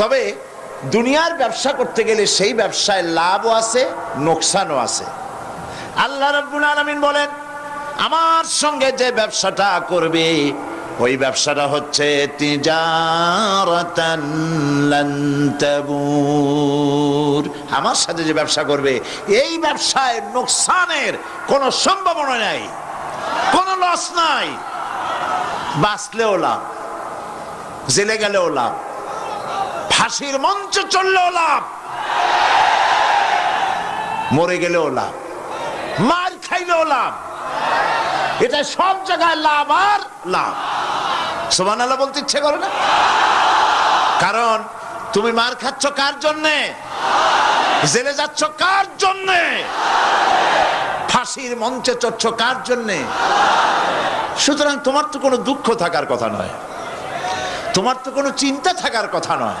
তবে দুনিয়ার ব্যবসা করতে গেলে সেই ব্যবসায় লাভও আছে, নোকসানও আছে। আল্লাহ রাব্বুল আলামিন বলেন, আমার সঙ্গে যে ব্যবসাটা করবে, ওই ব্যবসাটা হচ্ছে আমার সাথে যে ব্যবসা করবে, এই ব্যবসায় নোকসানের কোনো সম্ভাবনা নাই, কোনো লস নাই। বাঁচলেও লাভ, জেলে গেলেও লাভ। ফাঁসির মঞ্চ চললেও লাভ। মরে গেলেও লাভ। মার খাইলেও লাভ। এটা সব জায়গায় লাভ আর লাভ। সোমান আল্লাহ বলতে ইচ্ছে করে না? কারণ তুমি মার খাচ্ছ কার জন্যে? জেলে যাচ্ছ কার জন্যে? ফাঁসির মঞ্চে চড়ছ কার জন্যে? সুতরাং তোমার তো কোনো দুঃখ থাকার কথা নয়। তোমার তো কোনো চিন্তা থাকার কথা নয়।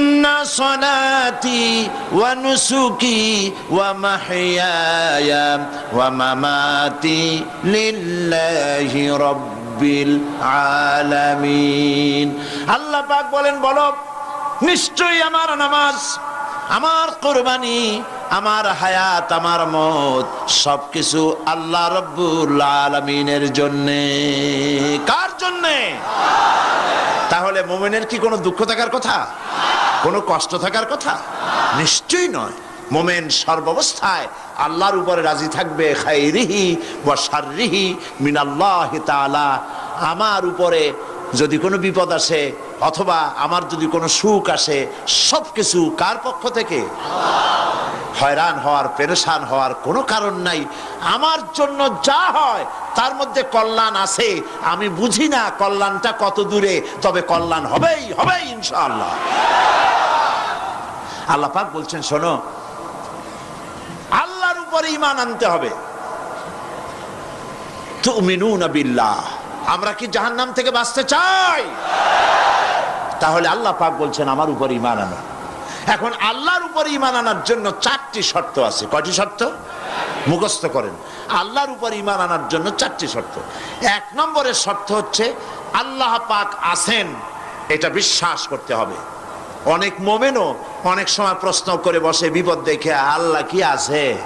ইন্না সলাতি ওয়ানুসুকি ওয়া মামাতি লিল্লাহি রাব্বিল আলামিন আল্লাহ পাক বলেন, বলো, নিশ্চয়ই আমার নামাজ, আমার কোরবানি, আমার হায়াত, আমার মত, সবকিছু আল্লাহ রব্বুল আলমিনের জন্যে। কার জন্যে? তাহলে মোমেনের কি কোনো দুঃখ থাকার কথা? কোনো কষ্ট থাকার কথা? নিশ্চয়ই নয়। মোমেন সর্বাবস্থায় আল্লাহর উপরে রাজি থাকবে, খাইরিহি বা সারিহি মিনাল্লাহ তালা আমার উপরে যদি কোনো বিপদ আসে অথবা আমার যদি কোনো সুখ আসে সব কিছু কার পক্ষ থেকে? হয়রান হওয়ার, পেরেশান হওয়ার কোনো কারণ নাই। আমার জন্য যা হয়, তার মধ্যে কল্যাণ আছে। আমি বুঝি না কল্যাণটা কত দূরে, তবে কল্যাণ হবেই হবে ইনশাআল্লাহ। আল্লাহ পাক বলছেন, শোনো, আল্লাহর উপরে ইমান আনতে হবে। আমরা কি জাহান্নাম থেকে বাঁচতে চাই? তাহলে আল্লাহ পাক বলছেন, আমার উপর ইমান আনো। এখন আল্লাহর উপর ইমান আনার জন্য চারটি শর্ত আছে। কয়টি শর্ত? মুখস্থ করেন। আল্লাহর উপর ইমান আনার জন্য চারটি শর্ত। এক নম্বরের শর্ত হচ্ছে, আল্লাহ পাক আছেন, এটা বিশ্বাস করতে হবে। অনেক মোমেনও অনেক সময় প্রশ্ন করে বসে বিপদ দেখে, আল্লাহ কি আছে?